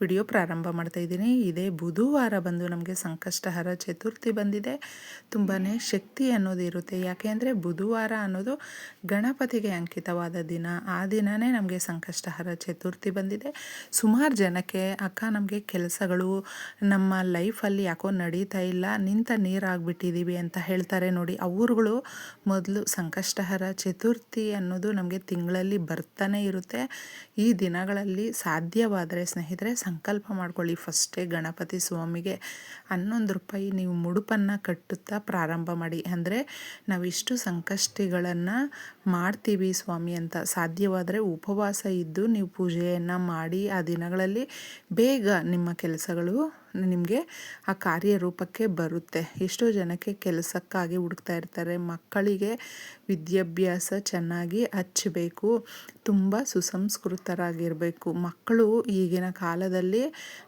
Video ಪ್ರಾರಂಭ ಮಾಡ್ತಾ ಇದ್ದೀನಿ. ಇದೇ ಬುಧವಾರ ಬಂದು ನಮಗೆ ಸಂಕಷ್ಟಹರ ಚತುರ್ಥಿ ಬಂದಿದೆ. ತುಂಬಾ ಶಕ್ತಿ ಅನ್ನೋದು ಇರುತ್ತೆ. ಯಾಕೆ ಅಂದರೆ ಬುಧವಾರ ಅನ್ನೋದು ಗಣಪತಿಗೆ ಅಂಕಿತವಾದ ದಿನ. ಆ ದಿನವೇ ನಮಗೆ ಸಂಕಷ್ಟಹರ ಚತುರ್ಥಿ ಬಂದಿದೆ. ಸುಮಾರು ಜನಕ್ಕೆ, ಅಕ್ಕ ನಮಗೆ ಕೆಲಸಗಳು, ನಮ್ಮ ಲೈಫಲ್ಲಿ ಯಾಕೋ ನಡೀತಾ ಇಲ್ಲ, ನಿಂತ ನೀರಾಗ್ಬಿಟ್ಟಿದ್ದೀವಿ ಅಂತ ಹೇಳ್ತಾರೆ ನೋಡಿ. ಅವ್ರುಗಳು ಮೊದಲು ಸಂಕಷ್ಟಹರ ಚತುರ್ಥಿ ಅನ್ನೋದು ನಮಗೆ ತಿಂಗಳಲ್ಲಿ ಬರ್ತಾನೆ ಇರುತ್ತೆ. ಈ ದಿನಗಳಲ್ಲಿ ಸಾಧ್ಯವಾದರೆ ಸ್ನೇಹಿತರೆ ಸಂಕಲ್ಪ ಮಾಡ್ಕೊಳ್ಳಿ. ಫಸ್ಟೇ ಗಣಪತಿ ಸ್ವಾಮಿಗೆ ಹನ್ನೊಂದು ರೂಪಾಯಿ ನೀವು ಮುಡುಪನ್ನು ಕಟ್ಟುತ್ತಾ ಪ್ರಾರಂಭ ಮಾಡಿ. ಅಂದರೆ ನಾವಿಷ್ಟು ಸಂಕಷ್ಟಿಗಳನ್ನು ಮಾಡ್ತೀವಿ ಸ್ವಾಮಿ ಅಂತ. ಸಾಧ್ಯವಾದರೆ ಉಪವಾಸ ಇದ್ದು ನೀವು ಪೂಜೆಯನ್ನು ಮಾಡಿ ಆ ದಿನಗಳಲ್ಲಿ ಬೇಗ ನಿಮ್ಮ ಕೆಲಸಗಳು ನಿಮಗೆ ಆ ಕಾರ್ಯರೂಪಕ್ಕೆ ಬರುತ್ತೆ. ಎಷ್ಟೋ ಜನಕ್ಕೆ ಕೆಲಸಕ್ಕಾಗಿ ಹುಡುಕ್ತಾ ಇರ್ತಾರೆ. ಮಕ್ಕಳಿಗೆ ವಿದ್ಯಾಭ್ಯಾಸ ಚೆನ್ನಾಗಿ ಹಚ್ಚಬೇಕು ತುಂಬ ಸುಸಂಸ್ಕೃತರಾಗಿರಬೇಕು. ಮಕ್ಕಳು ಈಗಿನ ಕಾಲದಲ್ಲಿ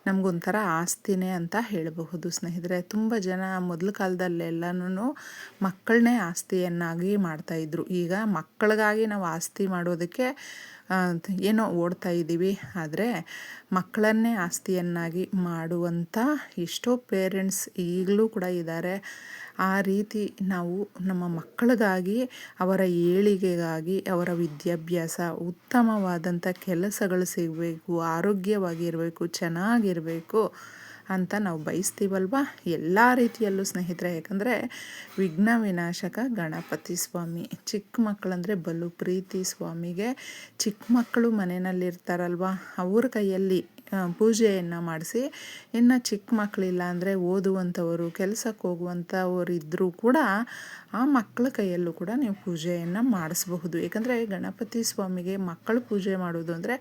ನಮಗೊಂಥರ ಆಸ್ತಿನೇ ಅಂತ ಹೇಳಬಹುದು ಸ್ನೇಹಿತರೆ. ತುಂಬ ಜನ ಮೊದಲ ಕಾಲದಲ್ಲೆಲ್ಲನೂ ಮಕ್ಕಳನ್ನೇ ಆಸ್ತಿಯನ್ನಾಗಿ ಮಾಡ್ತಾಯಿದ್ರು ಈಗ ಮಕ್ಕಳಿಗಾಗಿ ನಾವು ಆಸ್ತಿ ಮಾಡೋದಕ್ಕೆ ಏನೋ ಓಡ್ತಾ ಇದ್ದೀವಿ. ಆದರೆ ಮಕ್ಕಳನ್ನೇ ಆಸ್ತಿಯನ್ನಾಗಿ ಮಾಡುವಂಥ ಎಷ್ಟೋ ಪೇರೆಂಟ್ಸ್ ಈಗಲೂ ಕೂಡ ಇದ್ದಾರೆ. ಆ ರೀತಿ ನಾವು ನಮ್ಮ ಮಕ್ಕಳಿಗಾಗಿ, ಅವರ ಏಳಿಗೆಗಾಗಿ, ಅವರ ವಿದ್ಯಾಭ್ಯಾಸ, ಉತ್ತಮವಾದಂಥ ಕೆಲಸಗಳು ಸಿಗಬೇಕು, ಆರೋಗ್ಯವಾಗಿರಬೇಕು, ಚೆನ್ನಾಗಿರಬೇಕು ಅಂತ ನಾವು ಬಯಸ್ತೀವಲ್ವ? ಎಲ್ಲ ರೀತಿಯಲ್ಲೂ ಸ್ನೇಹಿತರೆ, ಯಾಕಂದರೆ ವಿಘ್ನ ವಿನಾಶಕ ಗಣಪತಿ ಸ್ವಾಮಿ. ಚಿಕ್ಕ ಮಕ್ಕಳಂದರೆ ಬಲು ಪ್ರೀತಿ ಸ್ವಾಮಿಗೆ. ಚಿಕ್ಕ ಮಕ್ಕಳು ಮನೆಯಲ್ಲಿರ್ತಾರಲ್ವ? ಅವ್ರ ಕೈಯಲ್ಲಿ ಪೂಜೆಯನ್ನು ಮಾಡಿಸಿ. ಇನ್ನು ಚಿಕ್ಕ ಮಕ್ಕಳಿಲ್ಲ ಅಂದರೆ ಓದುವಂಥವರು, ಕೆಲಸಕ್ಕೆ ಹೋಗುವಂಥವ್ರು ಇದ್ದರೂ ಕೂಡ ಆ ಮಕ್ಕಳ ಕೈಯಲ್ಲೂ ಕೂಡ ನೀವು ಪೂಜೆಯನ್ನು ಮಾಡಿಸಬಹುದು. ಏಕೆಂದರೆ ಗಣಪತಿ ಸ್ವಾಮಿಗೆ ಮಕ್ಕಳು ಪೂಜೆ ಮಾಡೋದು ಅಂದರೆ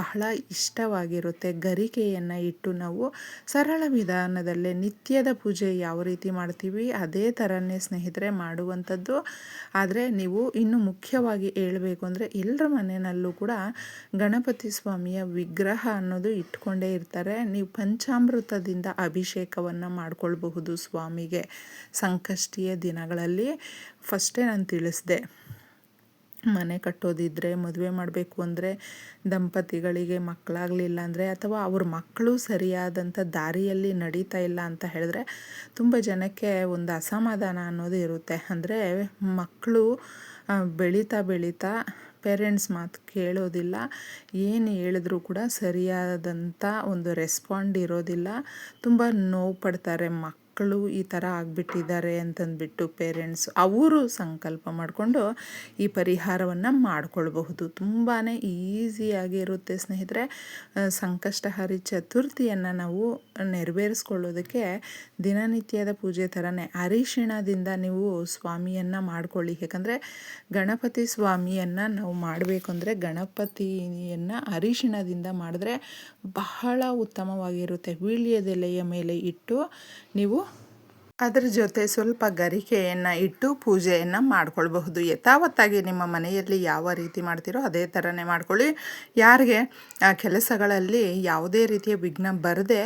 ಬಹಳ ಇಷ್ಟವಾಗಿರುತ್ತೆ. ಗರಿಕೆಯನ್ನು ಇಟ್ಟು ನಾವು ಸರಳ ವಿಧಾನದಲ್ಲೇ ನಿತ್ಯದ ಪೂಜೆ ಯಾವ ರೀತಿ ಮಾಡ್ತೀವಿ ಅದೇ ಥರನೇ ಸ್ನೇಹಿತರೆ ಮಾಡುವಂಥದ್ದು. ಆದರೆ ನೀವು ಇನ್ನು ಮುಖ್ಯವಾಗಿ ಹೇಳಬೇಕು ಅಂದರೆ ಎಲ್ಲರ ಮನೆಯಲ್ಲೂ ಕೂಡ ಗಣಪತಿ ಸ್ವಾಮಿಯ ವಿಗ್ರಹ ಅನ್ನೋದು ಇಟ್ಕೊಂಡೇ ಇರ್ತಾರೆ. ನೀವು ಪಂಚಾಮೃತದಿಂದ ಅಭಿಷೇಕವನ್ನು ಮಾಡ್ಕೊಳ್ಬಹುದು ಸ್ವಾಮಿಗೆ ಸಂಕಷ್ಟಿಯ ದಿನಗಳಲ್ಲಿ. ಫಸ್ಟೇ ನಾನು ತಿಳಿಸ್ದೆ, ಮನೆ ಕಟ್ಟೋದಿದ್ದರೆ ಮದುವೆ ಮಾಡಬೇಕು ಅಂದರೆ ದಂಪತಿಗಳಿಗೆ ಮಕ್ಕಳಾಗಲಿಲ್ಲ ಅಂದರೆ ಅಥವಾ ಅವ್ರ ಮಕ್ಕಳು ಸರಿಯಾದಂಥ ದಾರಿಯಲ್ಲಿ ನಡೀತಾ ಇಲ್ಲ ಅಂತ ಹೇಳಿದ್ರೆ ತುಂಬ ಜನಕ್ಕೆ ಒಂದು ಅಸಮಾಧಾನ ಅನ್ನೋದು ಇರುತ್ತೆ. ಅಂದರೆ ಮಕ್ಕಳು ಬೆಳೀತಾ ಬೆಳೀತಾ ಪೇರೆಂಟ್ಸ್ ಮಾತು ಕೇಳೋದಿಲ್ಲ ಏನು ಹೇಳಿದ್ರೂ ಕೂಡ ಸರಿಯಾದಂಥ ಒಂದು ರೆಸ್ಪಾಂಡ್ ಇರೋದಿಲ್ಲ. ತುಂಬ ನೋವು ಪಡ್ತಾರೆ ಮಕ್ಕಳು ಮಕ್ಕಳು ಈ ಥರ ಆಗಿಬಿಟ್ಟಿದ್ದಾರೆ ಅಂತಂದ್ಬಿಟ್ಟು ಪೇರೆಂಟ್ಸ್ ಅವರು ಸಂಕಲ್ಪ ಮಾಡಿಕೊಂಡು ಈ ಪರಿಹಾರವನ್ನು ಮಾಡಿಕೊಳ್ಬಹುದು. ತುಂಬಾ ಈಸಿಯಾಗಿ ಇರುತ್ತೆ ಸ್ನೇಹಿತರೆ. ಸಂಕಷ್ಟಹಾರಿ ಚತುರ್ಥಿಯನ್ನು ನಾವು ನೆರವೇರಿಸ್ಕೊಳ್ಳೋದಕ್ಕೆ ದಿನನಿತ್ಯದ ಪೂಜೆ ಥರನೇ ಅರಿಶಿಣದಿಂದ ನೀವು ಸ್ವಾಮಿಯನ್ನು ಮಾಡ್ಕೊಳ್ಳಿ. ಯಾಕಂದರೆ ಗಣಪತಿ ಸ್ವಾಮಿಯನ್ನು ನಾವು ಮಾಡಬೇಕು ಅಂದರೆ ಗಣಪತಿಯನ್ನು ಅರಿಶಿಣದಿಂದ ಮಾಡಿದ್ರೆ ಬಹಳ ಉತ್ತಮವಾಗಿರುತ್ತೆ. ವೀಳ್ಯದೆಲೆಯ ಮೇಲೆ ಇಟ್ಟು ನೀವು ಅದರ ಜೊತೆ ಸ್ವಲ್ಪ ಗರಿಕೆಯನ್ನು ಇಟ್ಟು ಪೂಜೆಯನ್ನು ಮಾಡ್ಕೊಳ್ಬಹುದು. ಯಥಾವತ್ತಾಗಿ ನಿಮ್ಮ ಮನೆಯಲ್ಲಿ ಯಾವ ರೀತಿ ಮಾಡ್ತೀರೋ ಅದೇ ಥರನೇ ಮಾಡ್ಕೊಳ್ಳಿ. ಯಾರಿಗೆ ಕೆಲಸಗಳಲ್ಲಿ ಯಾವುದೇ ರೀತಿಯ ವಿಘ್ನ ಬರದೆ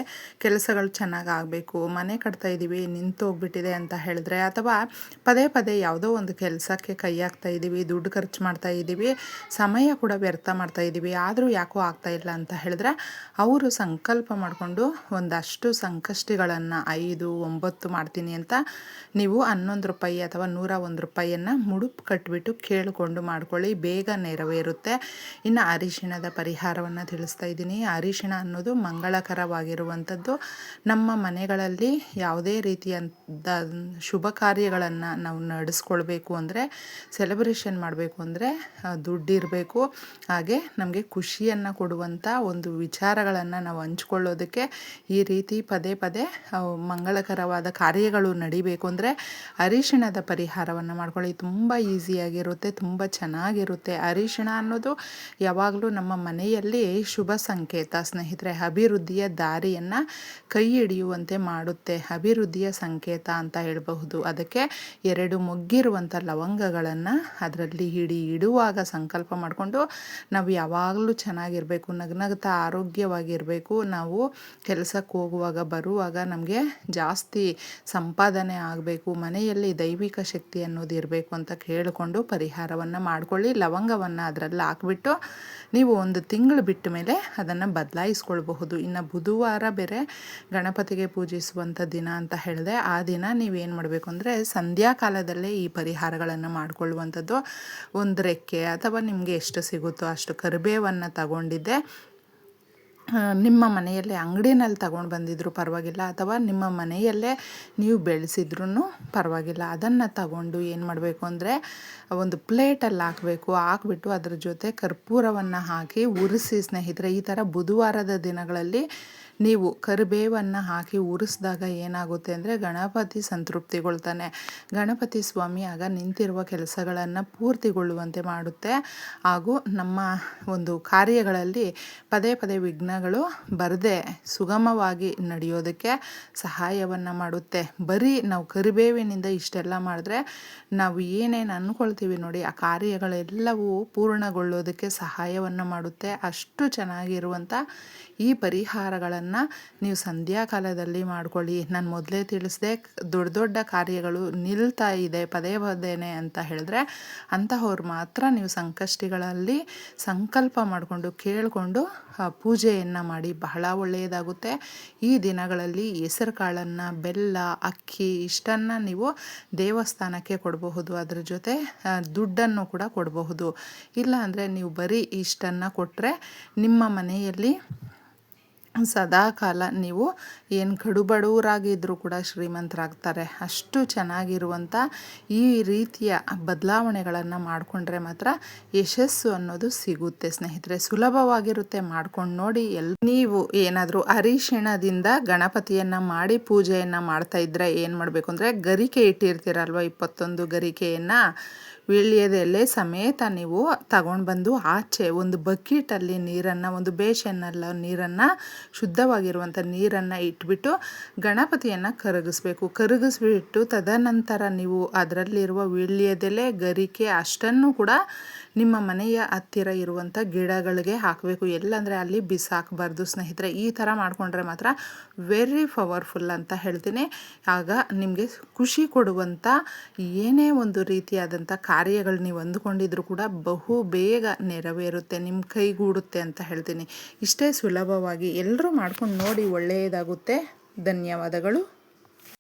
ಕೆಲಸಗಳು ಚೆನ್ನಾಗಿ ಆಗಬೇಕು, ಮನೆ ಕಟ್ತಾ ಇದ್ದೀವಿ ನಿಂತೋಗ್ಬಿಟ್ಟಿದೆ ಅಂತ ಹೇಳಿದ್ರೆ ಅಥವಾ ಪದೇ ಪದೇ ಯಾವುದೋ ಒಂದು ಕೆಲಸಕ್ಕೆ ಕೈ ಹಾಕ್ತಾ ಇದ್ದೀವಿ ದುಡ್ಡು ಖರ್ಚು ಮಾಡ್ತಾ ಇದ್ದೀವಿ ಸಮಯ ಕೂಡ ವ್ಯರ್ಥ ಮಾಡ್ತಾ ಇದ್ದೀವಿ ಆದರೂ ಯಾಕೋ ಆಗ್ತಾ ಇಲ್ಲ ಅಂತ ಹೇಳಿದ್ರೆ ಅವರು ಸಂಕಲ್ಪ ಮಾಡಿಕೊಂಡು ಒಂದಷ್ಟು ಸಂಕಷ್ಟಿಗಳನ್ನು ಐದು, ಒಂಬತ್ತು ಮಾಡ್ತೀನಿ. ಅಂತ ನೀವು ಹನ್ನೊಂದು ರೂಪಾಯಿ ಅಥವಾ ನೂರ ಒಂದು ರೂಪಾಯಿಯನ್ನು ಮುಡುಪು ಕಟ್ಬಿಟ್ಟು ಕೇಳಿಕೊಂಡು ಮಾಡ್ಕೊಳ್ಳಿ. ಬೇಗ ನೆರವೇರುತ್ತೆ. ಇನ್ನು ಅರಿಶಿಣದ ಪರಿಹಾರವನ್ನು ತಿಳಿಸ್ತಾ ಇದ್ದೀನಿ. ಅರಿಶಿಣ ಅನ್ನೋದು ಮಂಗಳಕರವಾಗಿರುವಂಥದ್ದು. ನಮ್ಮ ಮನೆಗಳಲ್ಲಿ ಯಾವುದೇ ರೀತಿಯಂಥ ಶುಭ ಕಾರ್ಯಗಳನ್ನು ನಾವು ನಡೆಸ್ಕೊಳ್ಬೇಕು ಅಂದರೆ ಸೆಲೆಬ್ರೇಷನ್ ಮಾಡಬೇಕು ಅಂದರೆ ದುಡ್ಡಿರಬೇಕು. ಹಾಗೆ ನಮಗೆ ಖುಷಿಯನ್ನು ಕೊಡುವಂಥ ಒಂದು ವಿಚಾರಗಳನ್ನು ನಾವು ಹಂಚ್ಕೊಳ್ಳೋದಕ್ಕೆ ಈ ರೀತಿ ಪದೇ ಪದೇ ಮಂಗಳಕರವಾದ ಕಾರ್ಯಗಳು ಕಾರ್ಯಗಳು ನಡಿಬೇಕು ಅಂದರೆ ಅರಿಶಿಣದ ಪರಿಹಾರವನ್ನು ಮಾಡ್ಕೊಳ್ಳಿ. ತುಂಬ ಈಸಿಯಾಗಿರುತ್ತೆ, ತುಂಬ ಚೆನ್ನಾಗಿರುತ್ತೆ. ಅರಿಶಿಣ ಅನ್ನೋದು ಯಾವಾಗಲೂ ನಮ್ಮ ಮನೆಯಲ್ಲಿ ಶುಭ ಸಂಕೇತ. ಸ್ನೇಹಿತರೆ, ಅಭಿವೃದ್ಧಿಯ ದಾರಿಯನ್ನು ಕೈ ಹಿಡಿಯುವಂತೆ ಮಾಡುತ್ತೆ. ಅಭಿವೃದ್ಧಿಯ ಸಂಕೇತ ಅಂತ ಹೇಳಬಹುದು. ಅದಕ್ಕೆ ಎರಡು ಮುಗ್ಗಿರುವಂಥ ಲವಂಗಗಳನ್ನು ಅದರಲ್ಲಿ ಹಿಡಿ ಇಡುವಾಗ ಸಂಕಲ್ಪ ಮಾಡಿಕೊಂಡು ನಾವು ಯಾವಾಗಲೂ ಚೆನ್ನಾಗಿರಬೇಕು, ನಗ್ನಗ್ತಾ ಆರೋಗ್ಯವಾಗಿರಬೇಕು. ನಾವು ಕೆಲಸಕ್ಕೆ ಹೋಗುವಾಗ, ಬರುವಾಗ ನಮಗೆ ಜಾಸ್ತಿ ಸಂಪಾದನೆ ಆಗಬೇಕು, ಮನೆಯಲ್ಲಿ ದೈವಿಕ ಶಕ್ತಿ ಅನ್ನೋದು ಇರಬೇಕು ಅಂತ ಕೇಳಿಕೊಂಡು ಪರಿಹಾರವನ್ನು ಮಾಡಿಕೊಳ್ಳಿ, ಲವಂಗವನ್ನು ಅದರಲ್ಲಿ ಹಾಕ್ಬಿಟ್ಟು ನೀವು ಒಂದು ತಿಂಗಳು ಬಿಟ್ಟ ಮೇಲೆ ಅದನ್ನು ಬದಲಾಯಿಸ್ಕೊಳ್ಬಹುದು. ಇನ್ನು ಬುಧವಾರ ಬೇರೆ ಗಣಪತಿಗೆ ಪೂಜಿಸುವಂಥ ದಿನ ಅಂತ ಹೇಳಿದೆ, ಆ ದಿನ ನೀವೇನು ಮಾಡಬೇಕು ಅಂದರೆ ಸಂಧ್ಯಾಕಾಲದಲ್ಲೇ ಈ ಪರಿಹಾರಗಳನ್ನು ಮಾಡಿಕೊಳ್ಳುವಂಥದ್ದು. ಒಂದು ರೆಕ್ಕೆ ಅಥವಾ ನಿಮಗೆ ಎಷ್ಟು ಸಿಗುತ್ತೋ ಅಷ್ಟು ಕರಿಬೇವನ್ನು ತಗೊಂಡಿದ್ದೆ ನಿಮ್ಮ ಮನೆಯಲ್ಲೇ ಅಂಗಡಿನಲ್ಲಿ ತಗೊಂಡು ಬಂದಿದ್ರು ಪರವಾಗಿಲ್ಲ, ಅಥವಾ ನಿಮ್ಮ ಮನೆಯಲ್ಲೇ ನೀವು ಬೆಳೆಸಿದ್ರೂ ಪರವಾಗಿಲ್ಲ. ಅದನ್ನು ತಗೊಂಡು ಏನು ಮಾಡಬೇಕು ಅಂದರೆ, ಒಂದು ಪ್ಲೇಟಲ್ಲಿ ಹಾಕಬೇಕು. ಹಾಕ್ಬಿಟ್ಟು ಅದ್ರ ಜೊತೆ ಕರ್ಪೂರವನ್ನು ಹಾಕಿ, ಉರಿಸಿ ಸ್ನೇಹಿತರೆ, ಈ ಥರ ಬುಧವಾರದ ದಿನಗಳಲ್ಲಿ ನೀವು ಕರಿಬೇವನ್ನು ಹಾಕಿ ಉರಿಸಿದಾಗ ಏನಾಗುತ್ತೆ ಅಂದರೆ ಗಣಪತಿ ಸಂತೃಪ್ತಿಗೊಳ್ತಾನೆ. ಗಣಪತಿ ಸ್ವಾಮಿ ಆಗ ನಿಂತಿರುವ ಕೆಲಸಗಳನ್ನು ಪೂರ್ತಿಗೊಳ್ಳುವಂತೆ ಮಾಡುತ್ತೆ. ಹಾಗೂ ನಮ್ಮ ಒಂದು ಕಾರ್ಯಗಳಲ್ಲಿ ಪದೇ ಪದೇ ವಿಘ್ನಗಳು ಬರದೆ ಸುಗಮವಾಗಿ ನಡೆಯೋದಕ್ಕೆ ಸಹಾಯವನ್ನು ಮಾಡುತ್ತೆ. ಬರೀ ನಾವು ಕರಿಬೇವಿನಿಂದ ಇಷ್ಟೆಲ್ಲ ಮಾಡಿದ್ರೆ ನಾವು ಏನೇನು ಅಂದ್ಕೊಳ್ತೀವಿ ನೋಡಿ, ಆ ಕಾರ್ಯಗಳೆಲ್ಲವೂ ಪೂರ್ಣಗೊಳ್ಳೋದಕ್ಕೆ ಸಹಾಯವನ್ನು ಮಾಡುತ್ತೆ. ಅಷ್ಟು ಚೆನ್ನಾಗಿರುವಂಥ ಈ ಪರಿಹಾರಗಳನ್ನು ನೀವು ಸಂಧ್ಯಾಕಾಲದಲ್ಲಿ ಮಾಡ್ಕೊಳ್ಳಿ. ನಾನು ಮೊದಲೇ ತಿಳಿಸಿದೆ, ದೊಡ್ಡ ದೊಡ್ಡ ಕಾರ್ಯಗಳು ನಿಲ್ತಾ ಇದೆ, ಪದೇ ಪದೇನೆ ಅಂತ ಹೇಳಿದ್ರೆ ಅಂತಹವ್ರು ಮಾತ್ರ ನೀವು ಸಂಕಷ್ಟಿಗಳಲ್ಲಿ ಸಂಕಲ್ಪ ಮಾಡಿಕೊಂಡು ಕೇಳಿಕೊಂಡು ಪೂಜೆಯನ್ನು ಮಾಡಿ ಬಹಳ ಒಳ್ಳೆಯದಾಗುತ್ತೆ. ಈ ದಿನಗಳಲ್ಲಿ ಹೆಸರು ಕಾಳನ್ನು ಬೆಲ್ಲ, ಅಕ್ಕಿ ಇಷ್ಟನ್ನು ನೀವು ದೇವಸ್ಥಾನಕ್ಕೆ ಕೊಡಬಹುದು. ಅದರ ಜೊತೆ ದುಡ್ಡನ್ನು ಕೂಡ ಕೊಡಬಹುದು. ಇಲ್ಲ ಅಂದರೆ ನೀವು ಬರೀ ಇಷ್ಟನ್ನು ಕೊಟ್ಟರೆ ನಿಮ್ಮ ಮನೆಯಲ್ಲಿ ಸದಾಕಾಲ ನೀವು ಏನು ಕಡುಬಡವರಾಗಿದ್ದರೂ ಕೂಡ ಶ್ರೀಮಂತರಾಗ್ತಾರೆ. ಅಷ್ಟು ಚೆನ್ನಾಗಿರುವಂಥ ಈ ರೀತಿಯ ಬದಲಾವಣೆಗಳನ್ನು ಮಾಡಿಕೊಂಡ್ರೆ ಮಾತ್ರ ಯಶಸ್ಸು ಅನ್ನೋದು ಸಿಗುತ್ತೆ ಸ್ನೇಹಿತರೆ. ಸುಲಭವಾಗಿರುತ್ತೆ ಮಾಡ್ಕೊಂಡು ನೋಡಿ ಎಲ್ ನೀವು ಏನಾದರೂ ಅರಿಶಿಣದಿಂದ ಗಣಪತಿಯನ್ನು ಮಾಡಿ ಪೂಜೆಯನ್ನು ಮಾಡ್ತಾ ಇದ್ದರೆ ಏನು ಮಾಡಬೇಕು ಅಂದರೆ ಗರಿಕೆ ಇಟ್ಟಿರ್ತೀರಲ್ವ ಇಪ್ಪತ್ತೊಂದು ಗರಿಕೆಯನ್ನು? ವೀಳ್ಯದೆಲೆ ಸಮೇತ ನೀವು ತಗೊಂಡು ಬಂದು ಆಚೆ ಒಂದು ಬಕೆಟಲ್ಲಿ ನೀರನ್ನು, ಒಂದು ಬೇಷನ್ನೆಲ್ಲ ನೀರನ್ನು, ಶುದ್ಧವಾಗಿರುವಂಥ ನೀರನ್ನು ಇಟ್ಬಿಟ್ಟು ಗಣಪತಿಯನ್ನು ಕರಗಿಸ್ಬೇಕು. ಕರಗಿಸ್ಬಿಟ್ಟು ತದನಂತರ ನೀವು ಅದರಲ್ಲಿರುವ ವೀಳ್ಯದೆಲೆ, ಗರಿಕೆ ಅಷ್ಟನ್ನು ಕೂಡ ನಿಮ್ಮ ಮನೆಯ ಹತ್ತಿರ ಇರುವಂಥ ಗಿಡಗಳಿಗೆ ಹಾಕಬೇಕು. ಎಲ್ಲಂದರೆ ಅಲ್ಲಿ ಬಿಸಾಕಬಾರ್ದು ಸ್ನೇಹಿತರೆ. ಈ ಥರ ಮಾಡಿಕೊಂಡ್ರೆ ಮಾತ್ರ ವೆರಿ ಪವರ್ಫುಲ್ ಅಂತ ಹೇಳ್ತೀನಿ. ಆಗ ನಿಮಗೆ ಖುಷಿ ಕೊಡುವಂಥ ಏನೇ ಒಂದು ರೀತಿಯಾದಂಥ ಕಾರ್ಯಗಳು ನೀವು ಅಂದುಕೊಂಡಿದ್ರು ಕೂಡ ಬಹು ಬೇಗ ನೆರವೇರುತ್ತೆ ನಿಮ್ಮ ಕೈಗೂಡುತ್ತೆ ಅಂತ ಹೇಳ್ತೀನಿ. ಇಷ್ಟೇ ಸುಲಭವಾಗಿ ಎಲ್ಲರೂ ಮಾಡ್ಕೊಂಡು ನೋಡಿ ಒಳ್ಳೆಯದಾಗುತ್ತೆ ಧನ್ಯವಾದಗಳು.